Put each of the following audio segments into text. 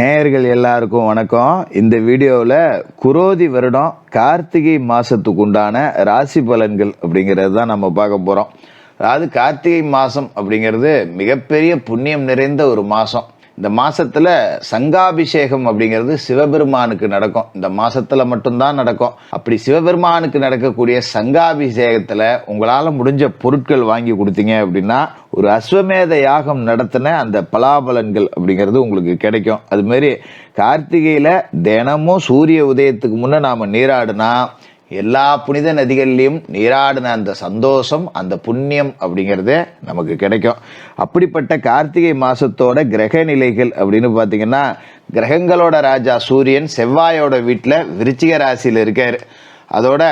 நேயர்கள் எல்லாருக்கும் வணக்கம். இந்த வீடியோவில் குரோதி வருடம் கார்த்திகை மாதத்துக்கு உண்டான ராசி பலன்கள் அப்படிங்கிறது தான் நம்ம பார்க்க போகிறோம் அதாவது கார்த்திகை மாதம் அப்படிங்கிறது மிகப்பெரிய புண்ணியம் நிறைந்த ஒரு மாதம் இந்த மாதத்தில் சங்காபிஷேகம் அப்படிங்கிறது சிவபெருமானுக்கு நடக்கும். இந்த மாதத்தில் மட்டும்தான் நடக்கும். அப்படி சிவபெருமானுக்கு நடக்கக்கூடிய சங்காபிஷேகத்தில் உங்களால் முடிஞ்ச பொருட்கள் வாங்கி கொடுத்தீங்க அப்படின்னா ஒரு அஸ்வமேத யாகம் நடத்தின அந்த பலாபலன்கள் அப்படிங்கிறது உங்களுக்கு கிடைக்கும். அதுமாரி கார்த்திகையில் தினமும் சூரிய உதயத்துக்கு முன்னே நாம் நீராடினா எல்லா புனித நதிகள்லையும் நீராடின அந்த சந்தோஷம் அந்த புண்ணியம் அப்படிங்கிறதே நமக்கு கிடைக்கும். அப்படிப்பட்ட கார்த்திகை மாதத்தோட கிரக நிலைகள் அப்படின்னு பார்த்தீங்கன்னா கிரகங்களோட ராஜா சூரியன் செவ்வாயோட வீட்டில் விருச்சிக ராசியில் இருக்கார். அதோட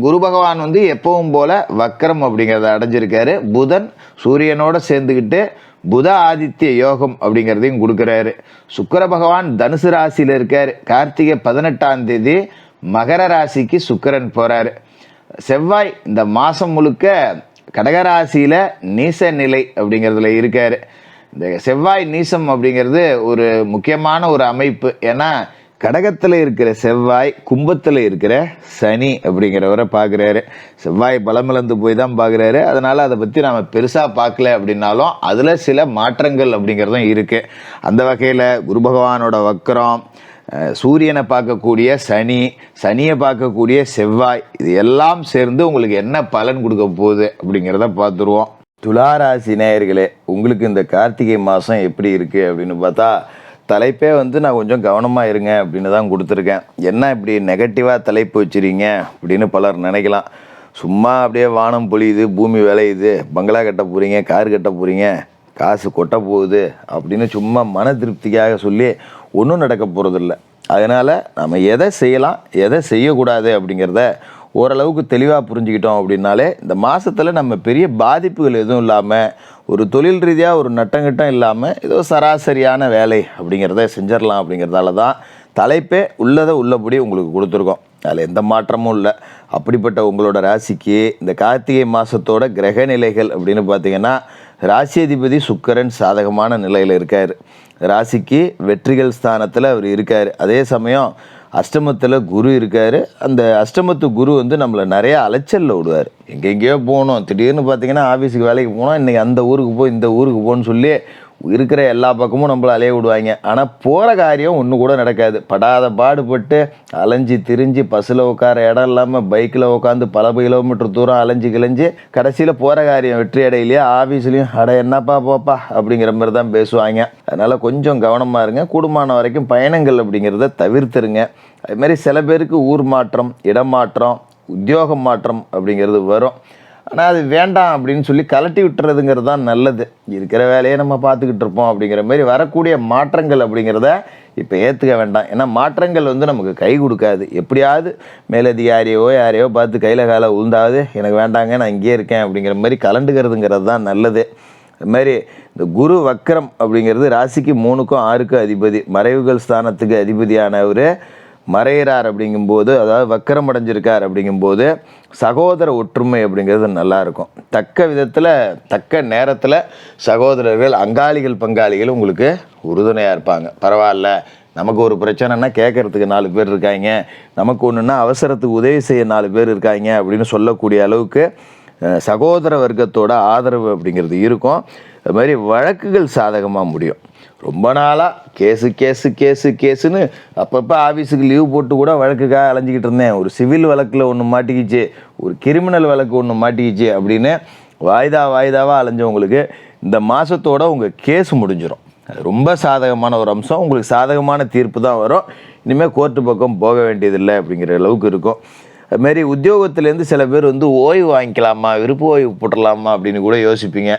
குரு பகவான் வந்து எப்பவும் போல வக்கரம் அப்படிங்கிறத அடைஞ்சிருக்காரு. புதன் சூரியனோட சேர்ந்துக்கிட்டு புத ஆதித்ய யோகம் அப்படிங்கிறதையும் கொடுக்குறாரு. சுக்கர பகவான் தனுசு ராசியில் இருக்கார். கார்த்திகை பதினெட்டாம் தேதி மகர ராசிக்கு சுக்கரன் போறாரு. செவ்வாய் இந்த மாதம் முழுக்க கடகராசியில் நீச நிலை அப்படிங்கிறதுல இருக்கார். இந்த செவ்வாய் நீசம் அப்படிங்கிறது ஒரு முக்கியமான ஒரு அமைப்பு. ஏன்னா கடகத்தில் இருக்கிற செவ்வாய் கும்பத்தில் இருக்கிற சனி அப்படிங்கிறவரை பார்க்குறாரு செவ்வாய் பலமிழந்து போய் தான் பார்க்குறாரு அதனால் அதை பற்றி நாம் பெருசாக பார்க்கல அப்படின்னாலும் அதில் சில மாற்றங்கள் அப்படிங்கிறதும் இருக்குது அந்த வகையில் குரு பகவானோட வக்கரம் சூரியனை பார்க்கக்கூடிய சனி சனியை பார்க்கக்கூடிய செவ்வாய் இது எல்லாம் சேர்ந்து உங்களுக்கு என்ன பலன் கொடுக்க போகுது அப்படிங்கிறத பார்த்துருவோம். துளாராசி நேயர்களே உங்களுக்கு இந்த கார்த்திகை மாதம் எப்படி இருக்குது அப்படின்னு பார்த்தா தலைப்பே வந்து நான் கொஞ்சம் கவனமாக இருங்க அப்படின்னு தான் கொடுத்துருக்கேன். என்ன இப்படி நெகட்டிவாக தலைப்பு வச்சுறீங்க அப்படின்னு பலர் நினைக்கலாம். சும்மா அப்படியே வானம் பொழியுது பூமி விளையுது பங்களா கட்ட போகிறீங்க கார் கட்ட போகிறீங்க காசு கொட்ட போகுது அப்படின்னு சும்மா மன திருப்திக்காக சொல்லி ஒன்றும் நடக்க போகிறதில்ல அதனால் நம்ம எதை செய்யலாம் எதை செய்யக்கூடாது அப்படிங்கிறத ஓரளவுக்கு தெளிவாக புரிஞ்சுக்கிட்டோம் அப்படின்னாலே இந்த மாதத்தில் நம்ம பெரிய பாதிப்புகள் எதுவும் இல்லாமல் ஒரு தொழில் ரீதியாக ஒரு நட்டங்கிட்டம் இல்லாமல் ஏதோ சராசரியான வேலை அப்படிங்கிறத செஞ்சிடலாம் அப்படிங்கிறதால தான் தலைப்பே உள்ளதை உள்ளபடி உங்களுக்கு கொடுத்துருக்கோம். அதில் எந்த மாற்றமும் இல்லை. அப்படிப்பட்ட உங்களோட ராசிக்கு இந்த கார்த்திகை மாதத்தோட கிரக நிலைகள் அப்படின்னு பார்த்தீங்கன்னா ராசியதிபதி சுக்கரன் சாதகமான நிலையில் இருக்கார். ராசிக்கு வெற்றிகள் ஸ்தானத்தில் அவர் இருக்கார். அதே சமயம் அஷ்டமத்தில் குரு இருக்கார். அந்த அஷ்டமத்து குரு வந்து நம்மளை நிறைய அலைச்சலில் விடுவார். எங்கெங்கேயோ போகணும் திடீர்னு பார்த்தீங்கன்னா ஆஃபீஸுக்கு வேலைக்கு போனோம். இன்றைக்கி அந்த ஊருக்கு போ இந்த ஊருக்கு போன்னு சொல்லி இருக்கிற எல்லா பக்கமும் நம்மளை அலைய விடுவாங்க. ஆனால் போகிற காரியம் ஒன்று கூட நடக்காது. படாத பாடுபட்டு அலைஞ்சு திரிஞ்சு பஸ்ஸில் உட்கார இடம் இல்லாமல் பைக்கில் உட்காந்து பல கிலோமீட்டர் தூரம் அலைஞ்சு கிளைஞ்சு கடைசியில் போகிற காரியம் வெற்றி அடையிலையே? ஆஃபீஸ்லேயும் அட என்னப்பா போப்பா? அப்படிங்கிற மாதிரி தான் பேசுவாங்க. அதனால் கொஞ்சம் கவனமாக இருங்க. கூடுமான வரைக்கும் பயணங்கள் அப்படிங்கிறத தவிர்த்துருங்க. அதுமாரி சில பேருக்கு ஊர் மாற்றம் இடமாற்றம் உத்தியோக மாற்றம் அப்படிங்கிறது வரும். ஆனால் அது வேண்டாம் அப்படின்னு சொல்லி கலட்டி விட்டுறதுங்கிறது தான் நல்லது. இருக்கிற வேலையை நம்ம பார்த்துக்கிட்டு இருப்போம் அப்படிங்கிற மாதிரி வரக்கூடிய மாற்றங்கள் அப்படிங்கிறத இப்போ ஏற்றுக்க வேண்டாம். ஏன்னா மாற்றங்கள் வந்து நமக்கு கை கொடுக்காது. எப்படியாவது மேலதிகாரியோ யாரையோ பார்த்து கையில் காலை உழுந்தாவது எனக்கு வேண்டாங்க நான் இங்கேயே இருக்கேன் அப்படிங்கிற மாதிரி கலண்டுக்கிறதுங்கிறது தான் நல்லது. அது மாதிரி இந்த குரு வக்ரம் அப்படிங்கிறது ராசிக்கு மூணுக்கும் ஆறுக்கும் அதிபதி மறைவுகள் ஸ்தானத்துக்கு அதிபதியானவர் மறையிறார் அப்படிங்கும்போது அதாவது வக்கரம் அடைஞ்சிருக்கார் அப்படிங்கும்போது சகோதர ஒற்றுமை அப்படிங்கிறது நல்லாயிருக்கும் தக்க விதத்தில் தக்க நேரத்தில் சகோதரர்கள் அங்காளிகள் பங்காளிகள் உங்களுக்கு உறுதுணையாக இருப்பாங்க. பரவாயில்ல. நமக்கு ஒரு பிரச்சனைனா கேட்கறதுக்கு நாலு பேர் இருக்காங்க. நமக்கு ஒன்றுன்னா அவசரத்துக்கு உதவி செய்ய நாலு பேர் இருக்காங்க அப்படின்னு சொல்லக்கூடிய அளவுக்கு சகோதர வர்க்கத்தோட ஆதரவு அப்படிங்கிறது இருக்கும். அது மாதிரி வழக்குகள் சாதகமாக முடியும். ரொம்ப நாளாக கேஸு கேஸு கேஸு கேஸுன்னு அப்பப்போ ஆஃபீஸுக்கு லீவ் போட்டு கூட வழக்குக்காக அலைஞ்சிக்கிட்டு இருந்தேன். ஒரு சிவில் வழக்கில் ஒன்று மாட்டிக்கிச்சு ஒரு கிரிமினல் வழக்கு ஒன்று மாட்டிக்கிச்சு அப்படின்னு வாய்தா வாய்தாவாக அலைஞ்சவங்களுக்கு இந்த மாதத்தோட உங்கள் கேஸ் முடிஞ்சிடும் அது ரொம்ப சாதகமான ஒரு அம்சம். உங்களுக்கு சாதகமான தீர்ப்பு தான் வரும். இனிமேல் கோர்ட்டு பக்கம் போக வேண்டியதில்லை அப்படிங்கிற அளவுக்கு இருக்கும். அதுமாரி உத்தியோகத்துலேருந்து சில பேர் வந்து ஓய்வு வாங்கிக்கலாமா விருப்ப ஓய்வு போட்டுடலாமா அப்படின்னு கூட யோசிப்பீங்க.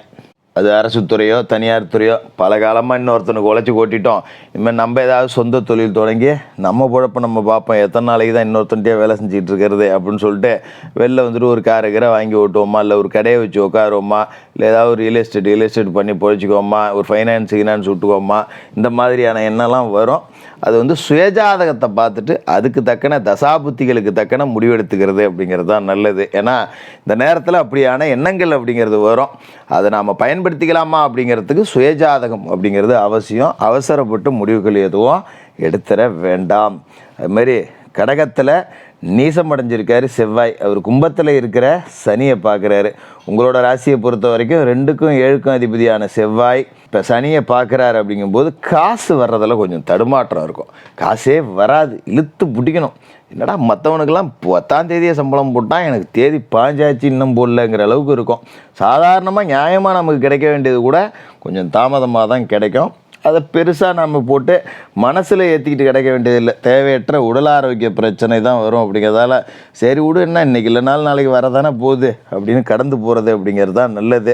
அது அரசு துறையோ தனியார் துறையோ பல காலமாக இன்னொருத்தனுக்கு உழைச்சி கொட்டிட்டோம். இனிமேல் நம்ம ஏதாவது சொந்த தொழில் தொடங்கி நம்ம பொழப்ப நம்ம பார்ப்போம். எத்தனை நாளைக்கு தான் இன்னொருத்தன்ட்டே வேலை செஞ்சுட்டு இருக்கிறது அப்படின்னு சொல்லிட்டு வெளில வந்துட்டு ஒரு காரை கீரை வாங்கி ஓட்டுவோமா இல்லை ஒரு கடையை வச்சு உட்காருவோமா இல்லை ஏதாவது ஒரு ரியல் எஸ்டேட் ரியல் எஸ்டேட் பண்ணி பொழைச்சிக்கோமா ஒரு ஃபைனான்ஸ் கினான்ஸ் விட்டுக்கோமா இந்த மாதிரியான எண்ணெல்லாம் வரும். அது வந்து சுயஜாதகத்தை பார்த்துட்டு அதுக்கு தக்கன தசாபுத்திகளுக்கு தக்கன முடிவெடுத்துக்கிறது அப்படிங்கிறது தான் நல்லது. ஏன்னா இந்த நேரத்தில் அப்படியான எண்ணங்கள் அப்படிங்கிறது வரும். அதை நாம் பயன்படுத்திக்கலாமா அப்படிங்கிறதுக்கு சுயஜாதகம் அப்படிங்கிறது அவசியம். அவசரப்பட்டு முடிவுகள் எதுவும் எடுத்துட வேண்டாம். அதுமாரி கடகத்தில் நீசம் அடைஞ்சிருக்காரு செவ்வாய் அவர் கும்பத்தில் இருக்கிற சனியை பார்க்குறாரு. உங்களோட ராசியை பொறுத்த வரைக்கும் ரெண்டுக்கும் ஏழுக்கும் அதிபதியான செவ்வாய் இப்போ சனியை பார்க்குறாரு அப்படிங்கும்போது காசு வர்றதில் கொஞ்சம் தடுமாற்றம் இருக்கும். காசே வராது இழுத்து பிடிக்கணும். என்னடா மற்றவனுக்கெல்லாம் பத்தாம் தேதியை சம்பளம் போட்டால் எனக்கு தேதி பாஞ்சாச்சு இன்னும் போடலங்கிற அளவுக்கு இருக்கும். சாதாரணமாக நியாயமாக நமக்கு கிடைக்க வேண்டியது கூட கொஞ்சம் தாமதமாக தான் கிடைக்கும். அதை பெருசாக நம்ம போட்டு மனசில் ஏற்றிக்கிட்டு கிடைக்க வேண்டியதில்லை. தேவையற்ற உடல் ஆரோக்கிய பிரச்சனை தான் வரும் அப்படிங்கிறதால சரி விடு என்ன இன்றைக்கி இல்லைனாலும் நாளைக்கு வரதானே போகுது அப்படின்னு கடந்து போகிறது அப்படிங்கிறது தான் நல்லது.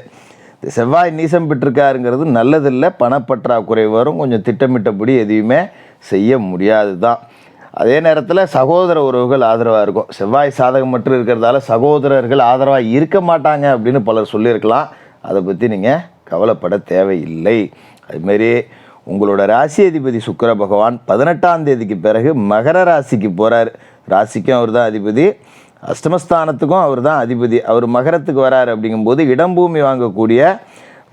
இந்த செவ்வாய் நீசம் பெற்றிருக்காருங்கிறது நல்லதில்லை. பணப்பற்றாக்குறை வரும். கொஞ்சம் திட்டமிட்டபடி எதையுமே செய்ய முடியாது தான். அதே நேரத்தில் சகோதர உறவுகள் ஆதரவாக இருக்கும். செவ்வாய் சாதகம் மட்டும் இருக்கிறதால சகோதரர்கள் ஆதரவாக இருக்க மாட்டாங்க அப்படின்னு பலர் சொல்லியிருக்கலாம். அதை பற்றி நீங்கள் கவலைப்பட தேவையில்லை. அதுமாரி உங்களோட ராசி அதிபதி சுக்கிர பகவான் பதினெட்டாம் தேதிக்கு பிறகு மகர ராசிக்கு போகிறார் ராசிக்கும் அவர் தான் அதிபதி. அஷ்டமஸ்தானத்துக்கும் அவர் தான் அதிபதி. அவர் மகரத்துக்கு வரார் அப்படிங்கும்போது இடம்பூமி வாங்கக்கூடிய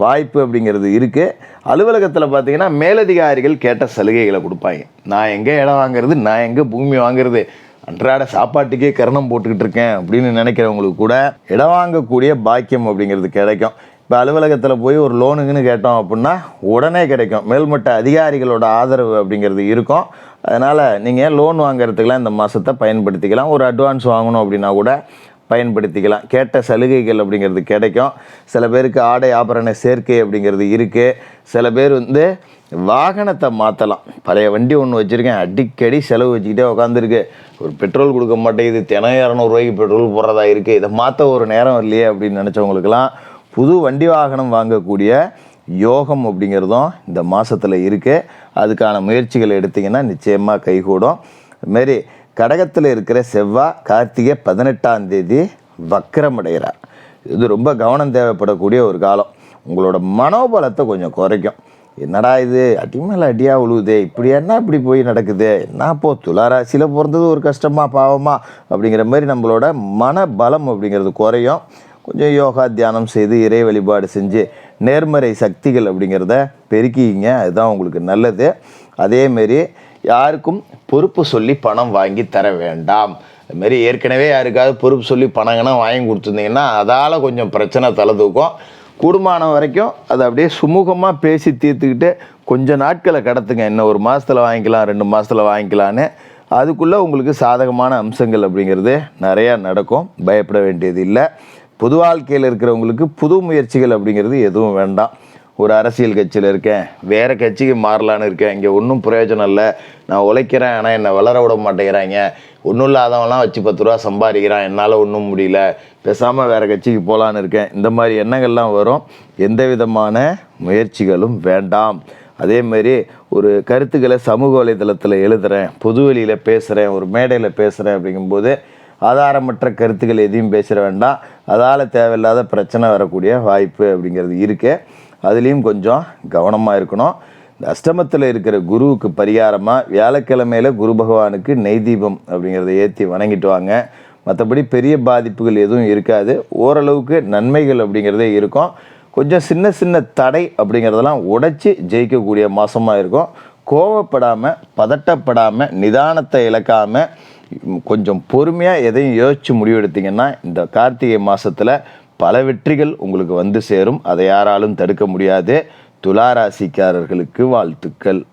வாய்ப்பு அப்படிங்கிறது இருக்குது அலுவலகத்தில் பார்த்தீங்கன்னா மேலதிகாரிகள் கேட்ட சலுகைகளை கொடுப்பாங்க. நான் எங்கே இடம் வாங்குறது? நான் எங்கே பூமி வாங்குறது? அன்றாட சாப்பாட்டுக்கே கரணம் போட்டுக்கிட்டு இருக்கேன் அப்படின்னு நினைக்கிறவங்களுக்கு கூட இடம் வாங்கக்கூடிய பாக்கியம் அப்படிங்கிறது கிடைக்கும். இப்போ அலுவலகத்தில் போய் ஒரு லோனுங்கன்னு கேட்டோம் அப்படின்னா உடனே கிடைக்கும். மேல்மட்ட அதிகாரிகளோட ஆதரவு அப்படிங்கிறது இருக்கும். அதனால் நீங்கள் லோன் வாங்குறதுக்கெலாம் இந்த மாதத்தை பயன்படுத்திக்கலாம். ஒரு அட்வான்ஸ் வாங்கணும் அப்படின்னா கூட பயன்படுத்திக்கலாம். கேட்ட சலுகைகள் அப்படிங்கிறது கிடைக்கும். சில பேருக்கு ஆடை ஆபரண சேர்க்கை அப்படிங்கிறது இருக்குது சில பேர் வந்து வாகனத்தை மாற்றலாம் பழைய வண்டி ஒன்று வச்சுருக்கேன். அடிக்கடி செலவு வச்சுக்கிட்டே உட்காந்துருக்கு ஒரு பெட்ரோல் கொடுக்க மாட்டேங்குது. தினம் இரநூறுவாய்க்கு பெட்ரோல் போடுறதா இருக்குது இதை மாற்ற ஒரு நேரம் இல்லையே அப்படின்னு நினச்சவங்களுக்கெல்லாம் புது வண்டி வாகனம் வாங்கக்கூடிய யோகம் அப்படிங்கிறதும் இந்த மாதத்தில் இருக்குது அதுக்கான முயற்சிகள் எடுத்திங்கன்னா நிச்சயமாக கைகூடும். அதுமாரி கடகத்தில் இருக்கிற செவ்வாய் கார்த்திகை பதினெட்டாம் தேதி வக்கரமடைகிறார். இது ரொம்ப கவனம் தேவைப்படக்கூடிய ஒரு காலம். உங்களோட மனோபலத்தை கொஞ்சம் குறைக்கும். என்னடா இது? அடி மேலே அடியாக உழுவுதே? இப்படி என்ன இப்படி போய் நடக்குது? என்ன போ துளாராசியில் பிறந்தது ஒரு கஷ்டமா பாவமா அப்படிங்கிற மாதிரி நம்மளோட மன பலம் அப்படிங்கிறது குறையும். கொஞ்சம் யோகா தியானம் செய்து இறை வழிபாடு செஞ்சு நேர்மறை சக்திகள் அப்படிங்கிறத பெருக்கிங்க அதுதான் உங்களுக்கு நல்லது. அதேமாரி யாருக்கும் பொறுப்பு சொல்லி பணம் வாங்கி தர வேண்டாம். அதுமாரி ஏற்கனவே யாருக்காவது பொறுப்பு சொல்லி பணங்கன்னா வாங்கி கொடுத்துருந்தீங்கன்னா அதால் கொஞ்சம் பிரச்சனை தலை தூக்கும் கூடுமானம் வரைக்கும் அதை அப்படியே சுமூகமாக பேசி தீர்த்துக்கிட்டு கொஞ்சம் நாட்களை கடத்துங்க. இன்னும் ஒரு மாதத்தில் வாங்கிக்கலாம் ரெண்டு மாதத்தில் வாங்கிக்கலான்னு. அதுக்குள்ளே உங்களுக்கு சாதகமான அம்சங்கள் அப்படிங்கிறது நிறையா நடக்கும். பயப்பட வேண்டியது இல்லை பொது வாழ்க்கையில் இருக்கிறவங்களுக்கு புது முயற்சிகள் அப்படிங்கிறது எதுவும் வேண்டாம். ஒரு அரசியல் கட்சியில் இருக்கேன் வேறு கட்சிக்கு மாறலான்னு இருக்கேன். இங்கே ஒன்றும் பிரயோஜனம் இல்லை. நான் உழைக்கிறேன் ஆனால் என்னை வளர விட மாட்டேங்கிறாங்க. ஒன்றும் இல்லாதவன்லாம் வச்சு பத்து ரூபா சம்பாதிக்கிறான். என்னால் ஒன்றும் முடியல. பேசாமல் வேறு கட்சிக்கு போகலான்னு இருக்கேன். இந்த மாதிரி எண்ணங்கள்லாம் வரும். எந்த விதமான முயற்சிகளும் வேண்டாம். அதேமாரி ஒரு கருத்துக்களை சமூக வலைதளத்தில் எழுதுகிறேன் பொதுவெளியில் பேசுகிறேன் ஒரு மேடையில் பேசுகிறேன் அப்படிங்கும்போது ஆதாரமற்ற கருத்துக்கள் எதையும் பேசிட வேண்டாம். அதால் தேவையில்லாத பிரச்சனை வரக்கூடிய வாய்ப்பு அப்படிங்கிறது இருக்குது அதுலேயும் கொஞ்சம் கவனமாக இருக்கணும். இந்த அஷ்டமத்தில் இருக்கிற குருவுக்கு பரிகாரமாக வியாழக்கிழமையில் குரு பகவானுக்கு நெய் தீபம் அப்படிங்கிறத ஏற்றி வணங்கிட்டு வாங்க. மற்றபடி பெரிய பாதிப்புகள் எதுவும் இருக்காது. ஓரளவுக்கு நன்மைகள் அப்படிங்கிறதே இருக்கும். கொஞ்சம் சின்ன சின்ன தடை அப்படிங்கிறதெல்லாம் உடைச்சி ஜெயிக்கக்கூடிய மாதமாக இருக்கும். கோவப்படாமல் பதட்டப்படாமல் நிதானத்தை இழக்காமல் கொஞ்சம் பொறுமையாக எதையும் யோசித்து முடிவெடுத்தீங்கன்னா இந்த கார்த்திகை மாதத்தில் பல வெற்றிகள் உங்களுக்கு வந்து சேரும். அதை யாராலும் தடுக்க முடியாது. துளாராசிக்காரர்களுக்கு வாழ்த்துக்கள்.